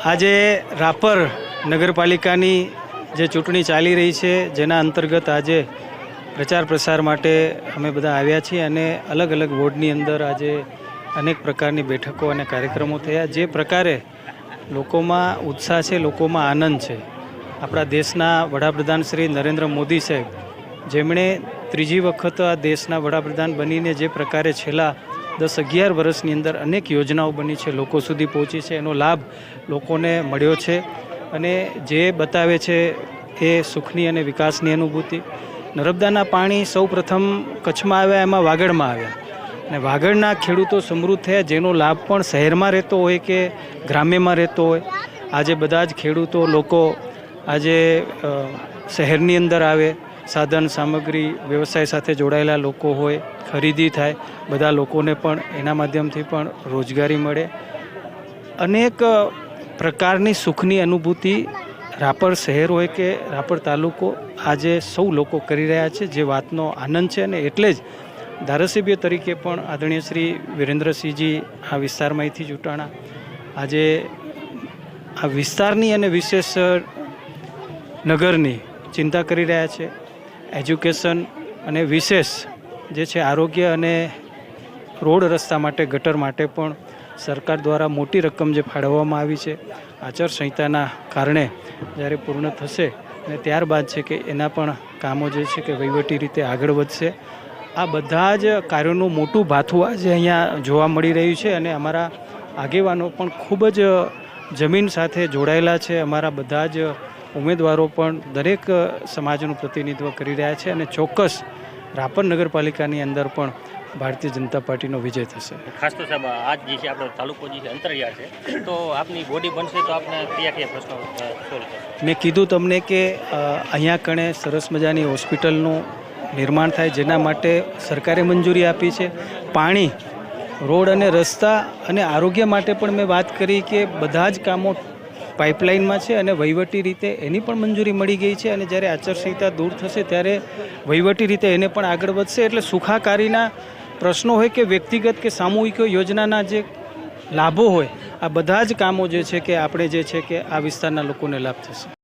આજે રાપર નગરપાલિકાની જે ચૂંટણી ચાલી રહી છે, જેના અંતર્ગત આજે પ્રચાર પ્રસાર માટે અમે બધા આવ્યા છીએ અને અલગ અલગ વોર્ડની અંદર આજે અનેક પ્રકારની બેઠકો અને કાર્યક્રમો થયા, જે પ્રકારે લોકોમાં ઉત્સાહ છે, લોકોમાં આનંદ છે. આપણા દેશના વડાપ્રધાન શ્રી નરેન્દ્ર મોદી સાહેબ, જેમણે ત્રીજી વખત આ દેશના વડાપ્રધાન બનીને જે પ્રકારે છેલ્લા દસ અગિયાર વર્ષની અંદર અનેક યોજનાઓ બની છે, લોકો સુધી પહોંચી છે. એનો લાભ લોકોને મળ્યો છે અને જે બતાવે છે એ સુખની અને વિકાસની અનુભૂતિ. નર્મદાના પાણી સૌ પ્રથમ કચ્છમાં આવ્યા, એમાં વાગડમાં આવ્યા. અને વાગડના ખેડૂતો સમૃદ્ધ થયા, જેનો લાભ પણ શહેરમાં રહેતો હોય કે ગ્રામ્યમાં રહેતો હોય. આજે બધા જ ખેડૂતો, લોકો આજે શહેરની અંદર આવે સાધન સામગ્રી વ્યવસાય સાથે જોડાયેલા લોકો હોય, ખરીદી થાય, બધા લોકોને પણ એના માધ્યમથી પણ રોજગારી મળે. અનેક પ્રકારની સુખની અનુભૂતિ રાપર શહેર હોય કે રાપર તાલુકો આજે સૌ લોકો કરી રહ્યા છે, જે વાતનો આનંદ છે અને એટલે જ ધારાસભ્ય તરીકે પણ આદરણીય શ્રી વિરેન્દ્રસિંહજી આ વિસ્તારમાંથી ચૂંટાણા આજે આ વિસ્તારની અને વિશેષ નગરની ચિંતા કરી રહ્યા છે. એજ્યુકેશન અને વિશેષ જે છે આરોગ્ય અને રોડ રસ્તા માટે, ગટર માટે પણ સરકાર દ્વારા મોટી રકમ જે ફાળવવામાં આવી છે, આચારસંહિતાના કારણે જ્યારે પૂર્ણ થશે અને ત્યારબાદ છે કે એના પણ કામો જે છે કે વહીવટી રીતે આગળ વધશે. આ બધા જ કાર્યોનું મોટું ભાથું આજે અહીંયા જોવા મળી રહ્યું છે અને અમારા આગેવાનો પણ ખૂબ જ જમીન સાથે જોડાયેલા છે. અમારા બધા જ ઉમેદવારો પણ દરેક સમાજનું પ્રતિનિધિત્વ કરી રહ્યા છે અને ચોક્કસ રાપર નગરપાલિકાની અંદર પણ ભારતીય જનતા પાર્ટીનો વિજય થશે. ખાસ તો સાહેબ આજ જે છે આપણો તાલુકો જે છે અંતરિયાળ છે તો આપની બોડી બનશે તો આપને કયા કયા પ્રશ્નો સોલ્વ થશે? મેં કીધું તમને કે અહીંયા કણે સરસ મજાની હોસ્પિટલનું નિર્માણ થાય જેના માટે સરકારે મંજૂરી આપી છે. પાણી રોડ અને રસ્તા અને આરોગ્ય માટે પણ મેં વાત કરી કે બધા જ કામો પાઇપલાઇનમાં છે અને વહીવટી રીતે એની પણ મંજૂરી મળી ગઈ છે અને જ્યારે આચારસંહિતા દૂર થશે ત્યારે વહીવટી રીતે એને પણ આગળ વધશે. એટલે સુખાકારીના પ્રશ્નો હોય કે વ્યક્તિગત કે સામૂહિક યોજનાના જે લાભો હોય, આ બધા જ કામો જે છે કે આપણે જે છે કે આ વિસ્તારના લોકોને લાભ થશે.